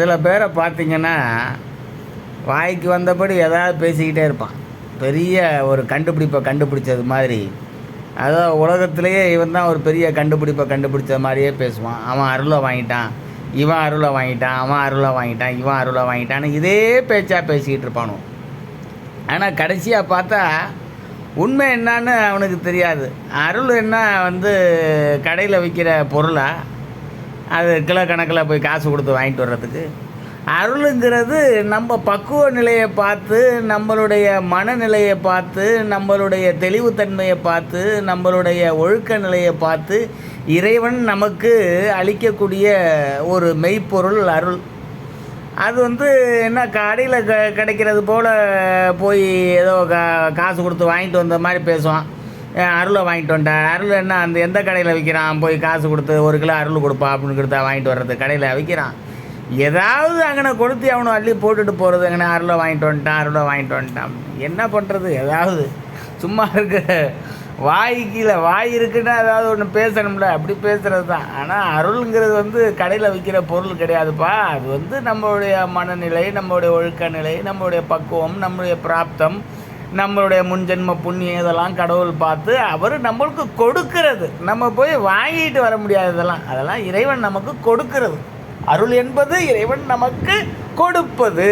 சில பேரை பார்த்திங்கன்னா வாய்க்கு வந்தபடி எதாவது பேசிக்கிட்டே இருப்பான். பெரிய ஒரு கண்டுபிடிப்பை கண்டுபிடிச்சது மாதிரி. அதான் உலகத்திலேயே இவன் தான் ஒரு பெரிய கண்டுபிடிப்பை கண்டுபிடிச்ச மாதிரியே பேசுவான். அவன் அருளை வாங்கிட்டான் இவன் அருளை வாங்கிட்டான் அவன் அருளை வாங்கிட்டான் இவன் அருளை வாங்கிட்டான்னு இதே பேச்சாக பேசிக்கிட்டு இருப்பானோ. ஆனால் கடைசியாக பார்த்தா உண்மை என்னன்னு அவனுக்கு தெரியாது. அருள் என்ன வந்து கடையில் விற்கிற பொருளாக அது கிலோ கணக்கில் போய் காசு கொடுத்து வாங்கிட்டு வர்றதுக்கு. அருளுங்கிறது நம்ம பக்குவ நிலையை பார்த்து நம்மளுடைய மனநிலையை பார்த்து நம்மளுடைய தெளிவுத்தன்மையை பார்த்து நம்மளுடைய ஒழுக்க நிலையை பார்த்து இறைவன் நமக்கு அளிக்கக்கூடிய ஒரு மெய்ப்பொருள் அருள். அது வந்து என்ன கடையில் க கிடைக்கிறது போல் போய் ஏதோ கா காசு கொடுத்து வாங்கிட்டு வந்த மாதிரி பேசுவான். அருளை வாங்கிட்டு வந்துட்டேன் அருள் என்ன அந்த எந்த கடையில் விற்கிறான் போய் காசு கொடுத்து ஒரு கிலோ அருள் கொடுப்பா அப்படின்னு கொடுத்தா வாங்கிட்டு வர்றது. கடையில் விற்கிறான் ஏதாவது அங்கே கொடுத்து அவனை அள்ளி போட்டுட்டு போகிறது அங்கே அருளை வாங்கிட்டு வந்துட்டான் அருளை வாங்கிட்டு வந்துட்டான். என்ன பண்ணுறது ஏதாவது சும்மா இருக்க. வாய் கீழே வாய் இருக்குன்னா ஏதாவது ஒன்று பேசணும்ல. அப்படி பேசுகிறது தான். ஆனால் அருள்ங்கிறது வந்து கடையில் விற்கிற பொருள் கிடையாதுப்பா. அது வந்து நம்மளுடைய மனநிலை நம்மளுடைய ஒழுக்க நிலை நம்மளுடைய பக்குவம் நம்மளுடைய பிராப்தம். நம்மளுடைய முன்ஜென்ம புண்ணியம் இதெல்லாம் கடவுள் பார்த்து அவர் நம்மளுக்கு கொடுக்கிறது. நம்ம போய் வாங்கிட்டு வர முடியாது இதெல்லாம். அதெல்லாம் இறைவன் நமக்கு கொடுக்கிறது. அருள் என்பது இறைவன் நமக்கு கொடுப்பது.